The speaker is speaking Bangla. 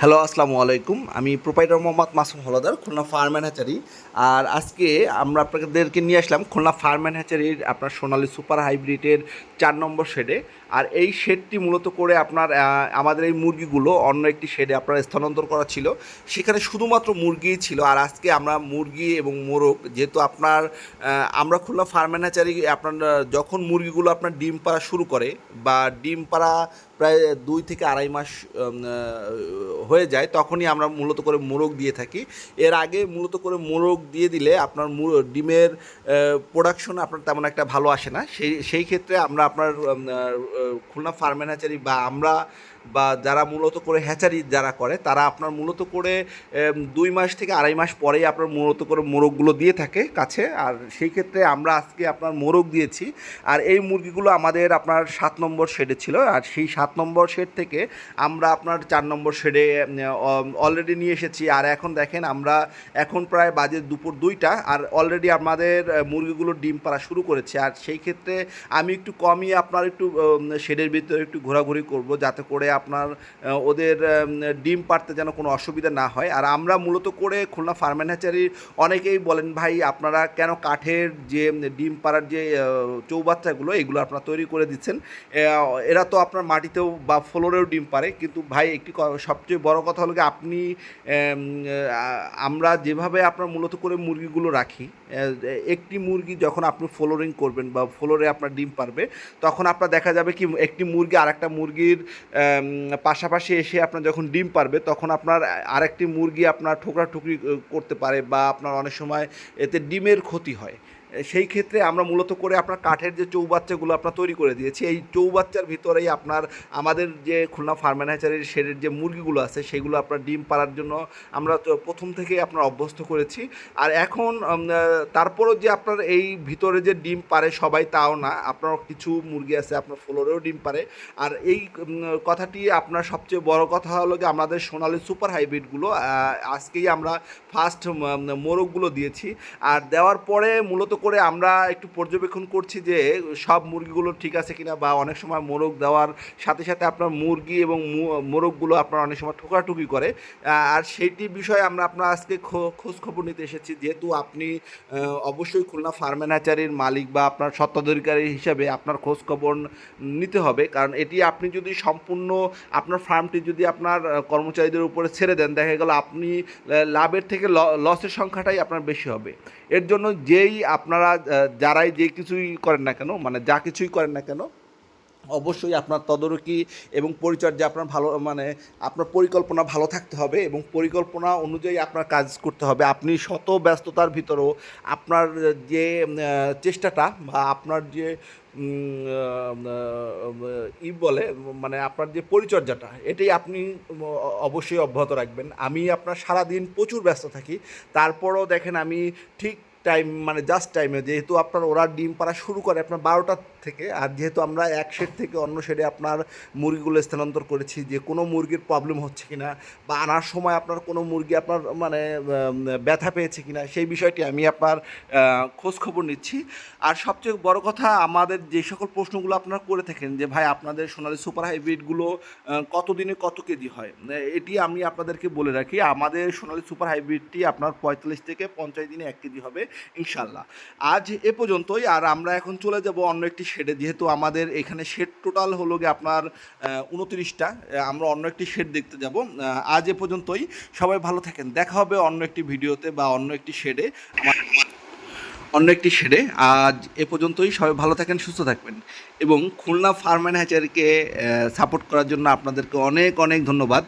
হ্যালো, আসসালামু আলাইকুম। আমি proprietor Mohammad Masum Haldar, Khulna farm and hatchery আর আজকে আমরা আপনাদেরকে নিয়ে আসলাম খুলনা ফার্ম অ্যান্ড হ্যাচারির আপনার সোনালি সুপার হাইব্রিডের চার নম্বর শেডে। আর এই শেডটি মূলত করে আপনার আমাদের এই মুরগিগুলো অন্য একটি শেডে আপনার স্থানান্তর করা ছিল। সেখানে শুধুমাত্র মুরগিই ছিল। আর আজকে আমরা মুরগি এবং মোরগ, যেহেতু আপনার আমরা খুলনা ফার্ম অ্যান্ড আপনার, যখন মুরগিগুলো আপনার ডিম পাড়া শুরু করে বা ডিম পাড়া প্রায় দুই থেকে আড়াই মাস হয়ে যায়, তখনই আমরা মূলত করে মোরগ দিয়ে থাকি। এর আগে মূলত করে মোরগ দিয়ে দিলে আপনার ডিমের প্রোডাকশন আপনার তেমন একটা ভালো আসে না। সেই সেই ক্ষেত্রে আমরা আপনার খুলনা ফার্মেনাচারি বা আমরা বা যারা মূলত করে হ্যাচারি যারা করে, তারা আপনার মূলত করে দুই মাস থেকে আড়াই মাস পরেই আপনার মূলত করে মোরগগুলো দিয়ে থাকে কাছে। আর সেই ক্ষেত্রে আমরা আজকে আপনার মোরগ দিয়েছি। আর এই মুরগিগুলো আমাদের আপনার সাত নম্বর শেডে ছিল। আর সেই সাত নম্বর শেড থেকে আমরা আপনার চার নম্বর শেডে অলরেডি নিয়ে এসেছি। আর এখন দেখেন আমরা এখন প্রায় বাজে দুপুর দুইটা। আর অলরেডি আমাদের মুরগিগুলো ডিম পাড়া শুরু করেছে। আর সেই ক্ষেত্রে আমি একটু কমই আপনার একটু শেডের ভিতরে একটু ঘোরাঘুরি করব, যাতে করে আপনার ওদের ডিম পাড়তে যেন কোনো অসুবিধা না হয়। আর আমরা মূলত করে খুলনা ফার্মেন হ্যাচারির অনেকেই বলেন ভাই আপনারা কেন কাঠের যে ডিম পাড়ার যে চৌবাচ্চাগুলো এগুলো আপনারা তৈরি করে দিচ্ছেন? এরা তো আপনার মাটিতেও বা ফ্লোরেও ডিম পারে কিন্তু ভাই একটি সবচেয়ে বড় কথা হলো আপনি আমরা যেভাবে আপনার মূলত করে মুরগিগুলো রাখি একটি মুরগি যখন আপনি ফ্লোরিং করবেন বা ফ্লোরে আপনার ডিম পারবে তখন আপনার দেখা যাবে কি একটি মুরগি আরেকটা মুরগির উম, পাশাপাশি এসে আপনার যখন ডিম পারবে, তখন আপনার আরেকটি মুরগি আপনার ঠোকরাঠুকরি ঠুকরি করতে পারে বা আপনার অনেক সময় এতে ডিমের ক্ষতি হয়। সেই ক্ষেত্রে আমরা মূলত করে আপনার কাঠের যে চৌবাচ্চাগুলো আপনার তৈরি করে দিয়েছি, এই চৌবাচ্চার ভিতরেই আপনার আমাদের যে খুলনা ফার্মেন হ্যাচারির শেডের যে মুরগিগুলো আছে, সেগুলো আপনার ডিম পাড়ার জন্য আমরা প্রথম থেকেই আপনার অভ্যস্ত করেছি। আর এখন তারপরও যে আপনার এই ভিতরে যে ডিম পারে সবাই তাও না আপনার কিছু মুরগি আছে, আপনার ফ্লোরেও ডিম পারে আর এই কথাটি আপনার সবচেয়ে বড় কথা হলো যে আমাদের সোনালি সুপার হাইব্রিডগুলো আজকেই আমরা ফার্স্ট মোরগগুলো দিয়েছি। আর দেওয়ার পরে মূলত করে আমরা একটু পর্যবেক্ষণ করছি যে সব মুরগিগুলো ঠিক আছে কিনা বা অনেক সময় মোরগ দেওয়ার সাথে সাথে আপনার মুরগি এবং মোরগগুলো আপনার অনেক সময় ঠোকাঠুকি করে। আর সেইটি বিষয়ে আমরা আপনার আজকে খোঁজ খবর নিতে এসেছি। যেহেতু আপনি অবশ্যই খুলনা ফার্মেন হ্যাচারির মালিক বা আপনার স্বত্বাধিকারী হিসাবে আপনার খোঁজ খবর নিতে হবে। কারণ এটি আপনি যদি সম্পূর্ণ আপনার ফার্মটি যদি আপনার কর্মচারীদের উপরে ছেড়ে দেন, দেখা গেল আপনি লাভের থেকে লসের সংখ্যাটাই আপনার বেশি হবে। এর জন্য যেই আপনারা আহ, যারাই যে কিছুই করেন না কেন মানে যা কিছুই করেন না কেন অবশ্যই আপনার তদারকি এবং পরিচর্যা আপনার ভালো মানে আপনার পরিকল্পনা ভালো থাকতে হবে এবং পরিকল্পনা অনুযায়ী আপনার কাজ করতে হবে। আপনি শত ব্যস্ততার ভিতরেও আপনার যে চেষ্টাটা বা আপনার যে ই বলে মানে আপনার যে পরিচর্যাটা এটাই আপনি অবশ্যই অব্যাহত রাখবেন। আমি আপনার সারাদিন প্রচুর ব্যস্ত থাকি। তারপরও দেখেন আমি ঠিক টাইম মানে জাস্ট টাইমে যেহেতু আপনার ওরা ডিম পাড়া শুরু করে আপনার বারোটার থেকে, আর যেহেতু আমরা এক শেড থেকে অন্য শেডে আপনার মুরগিগুলো স্থানান্তর করেছি, যে কোনো মুরগির প্রবলেম হচ্ছে কিনা বা আনার সময় আপনার কোনো মুরগি আপনার মানে ব্যথা পেয়েছে কিনা, সেই বিষয়টি আমি আপনার খোঁজখবর নিচ্ছি। আর সবচেয়ে বড় কথা, আমাদের যে সকল প্রশ্নগুলো আপনারা করে থাকেন, যে ভাই আপনাদের সোনালী সুপার হাইব্রিডগুলো কতদিনে কত কেজি হয়, এটি আমি আপনাদেরকে বলে রাখি, আমাদের সোনালী সুপার হাইব্রিডটি আপনার পঁয়তাল্লিশ থেকে পঞ্চাশ দিনে এক কেজি হবে ইনশাল্লাহ আজ এ পর্যন্তই, আর আমরা এখন চলে যাব অন্য একটি শেডে, যেহেতু আমাদের এখানে শেড টোটাল হলো গিয়ে আপনার উনত্রিশটা। আমরা অন্য একটি শেড দেখতে যাব। আজ এ পর্যন্তই। সবাই ভালো থাকেন। দেখা হবে অন্য একটি ভিডিওতে বা অন্য একটি শেডে। আমার অন্য একটি শেডে। আজ এ পর্যন্তই। সবাই ভালো থাকেন, সুস্থ থাকবেন। এবং খুলনা ফার্ম অ্যান্ড হ্যাচারিকে সাপোর্ট করার জন্য আপনাদেরকে অনেক অনেক ধন্যবাদ।